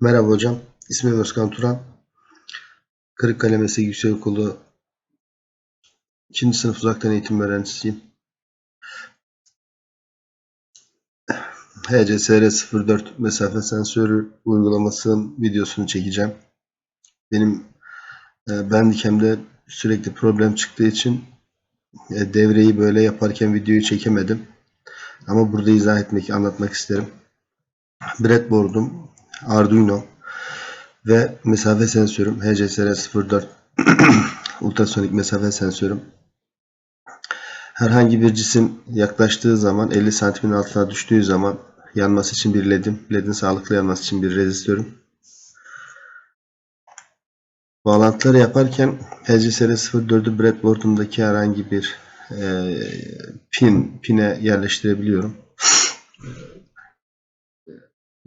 Merhaba hocam. İsmim Özkan Turan. Kırıkkale Meslek Yüksekokulu 2. sınıf uzaktan eğitim öğrencisiyim. HCSR 04 mesafe sensörü uygulamasının videosunu çekeceğim. Benim e, Bandicam'de sürekli problem çıktığı için e, devreyi böyle yaparken videoyu çekemedim. Ama burada izah etmek, anlatmak isterim. Breadboard'um Arduino ve mesafe sensörüm HCSR 04 ultrasonik mesafe sensörüm. Herhangi bir cisim yaklaştığı zaman 50 santimin altına düştüğü zaman yanması için bir ledim, ledin sağlıklı yanması için bir rezistörüm. Bağlantıları yaparken HCSR 04'ü breadboard'umdaki herhangi bir e, pin pine yerleştirebiliyorum.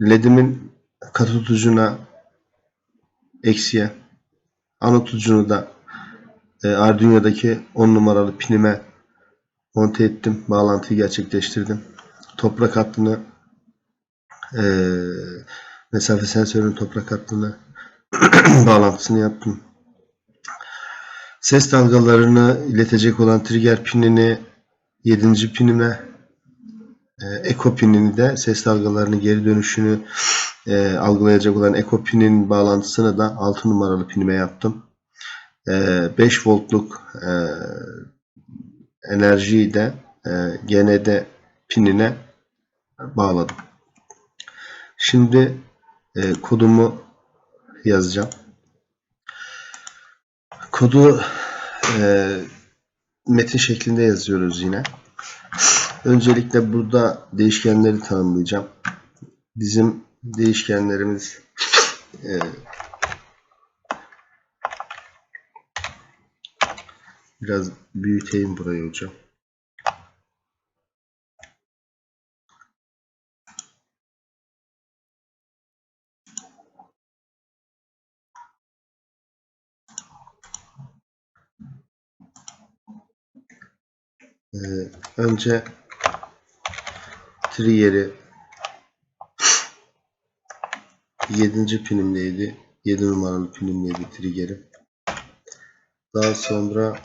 LED'imin ucuna eksiye, anot ucunu da e, Arduino'daki 10 numaralı pinime monte ettim. Bağlantıyı gerçekleştirdim. Toprak hattını e, mesafe sensörünün toprak hattını bağlantısını yaptım. Ses dalgalarını iletecek olan trigger pinini 7. pinime e, eko pinini de ses dalgalarını geri dönüşünü e, algılayacak olan eko pinin bağlantısını da 6 numaralı pinime yaptım. E, 5 voltluk e, enerjiyi de e, GND pinine bağladım. Şimdi e, kodumu yazacağım. Kodu e, metin şeklinde yazıyoruz yine. Öncelikle burada değişkenleri tanımlayacağım. Bizim değişkenlerimiz e, biraz büyüteyim burayı hocam. Ee, önce trigger'i 7. pinimdeydi. 7 numaralı pinimdeydi trigger'im. Daha sonra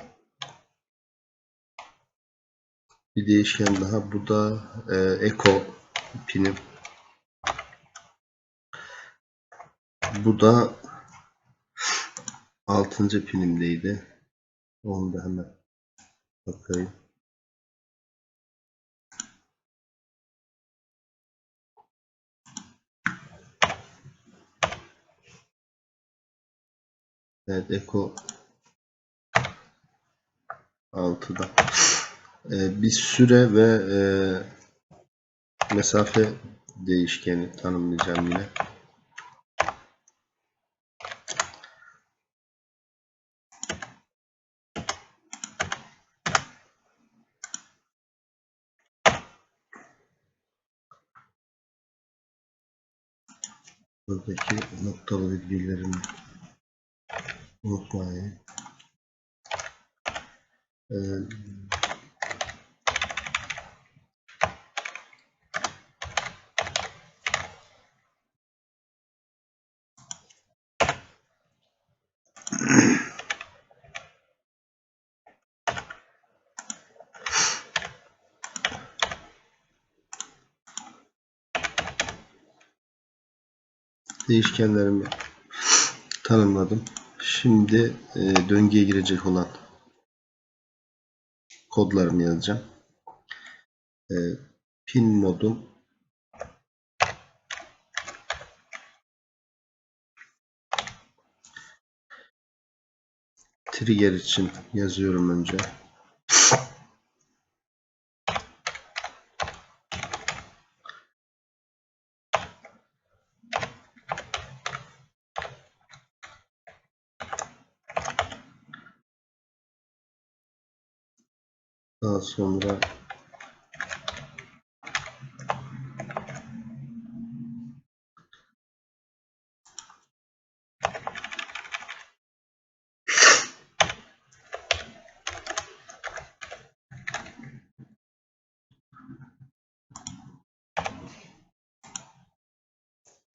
bir değişken daha. Bu da e, echo pinim. Bu da 6. pinimdeydi. Onu da hemen bakayım. Evet Eko 6'da. Ee, bir süre ve e, mesafe değişkeni tanımlayacağım yine. Buradaki noktalı virgüllerimi unutmayın. Ee, değişkenlerimi tanımladım. Şimdi e, döngüye girecek olan kodlarımı yazacağım. E, pin modum trigger için yazıyorum önce. Daha sonra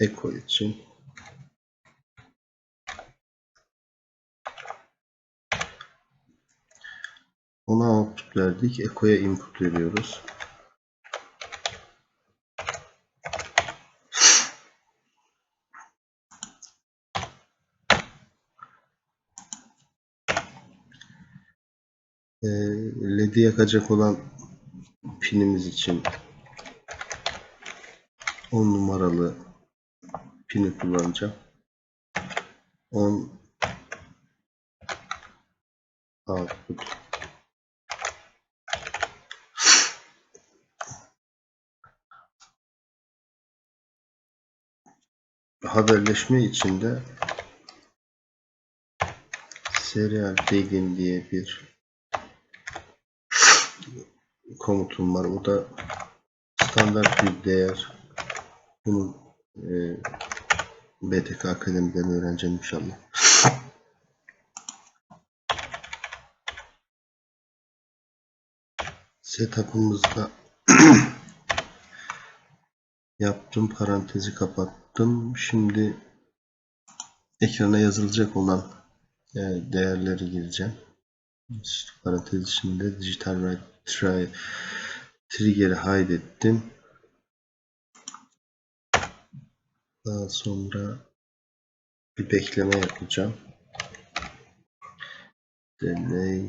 Eko için Ona output verdik. Echo'ya input veriyoruz. Ee, LED'i yakacak olan pinimiz için 10 numaralı pini kullanacağım. 10 output haberleşme için de serial begin diye bir komutum var. O da standart bir değer. Bunu e, BTK Akademi'den öğreneceğim inşallah. Setup'ımızda yaptım parantezi kapattım. Şimdi ekrana yazılacak olan e, değerleri gireceğim. Parantez içinde dijital try, trigger'i hide. Daha sonra bir bekleme yapacağım. Delay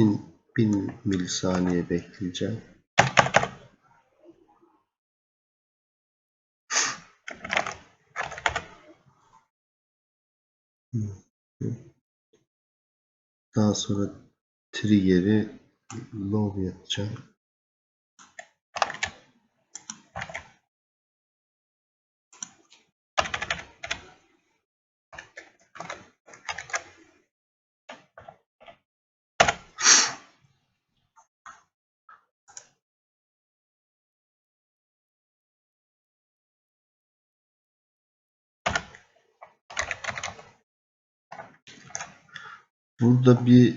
bin, bin milisaniye bekleyeceğim. Daha sonra trigger'i low yapacağım. Burada bir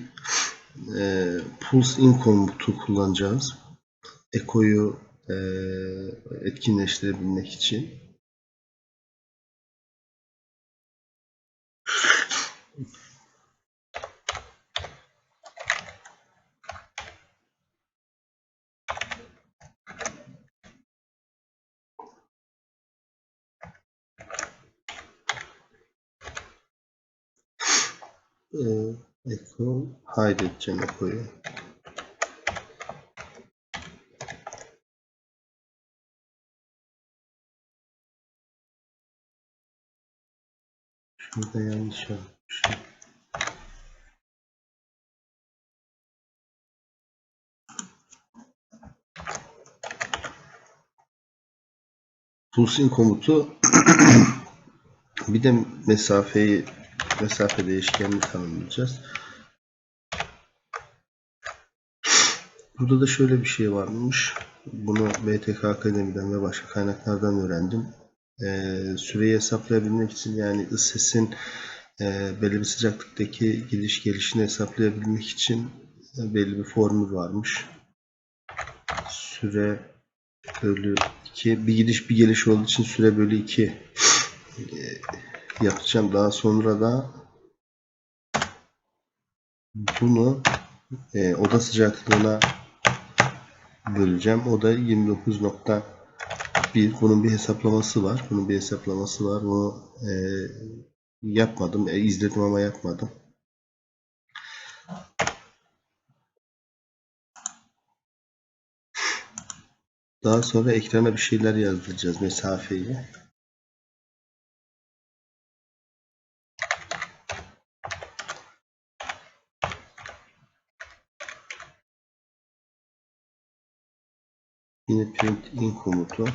e, pulse in komutu kullanacağız. Echo'yu e, etkinleştirebilmek için. E, Echo hide edeceğim Echo'yu. Şurada yanlış yapmışım. Pulse in komutu bir de mesafeyi mesafe değişkenini tanımlayacağız. Burada da şöyle bir şey varmış. Bunu BTK Akademi'den ve başka kaynaklardan öğrendim. Ee, süreyi hesaplayabilmek için yani sesin e, belli sıcaklıktaki gidiş gelişini hesaplayabilmek için e, belli bir formül varmış. Süre bölü 2 bir gidiş bir geliş olduğu için süre bölü 2 e, yapacağım. Daha sonra da bunu e, oda sıcaklığına böleceğim. O da 29.1. Bunun bir hesaplaması var. Bunun bir hesaplaması var. Bunu e, yapmadım. E, izledim ama yapmadım. Daha sonra ekrana bir şeyler yazdıracağız mesafeyi. Yine print in komutu.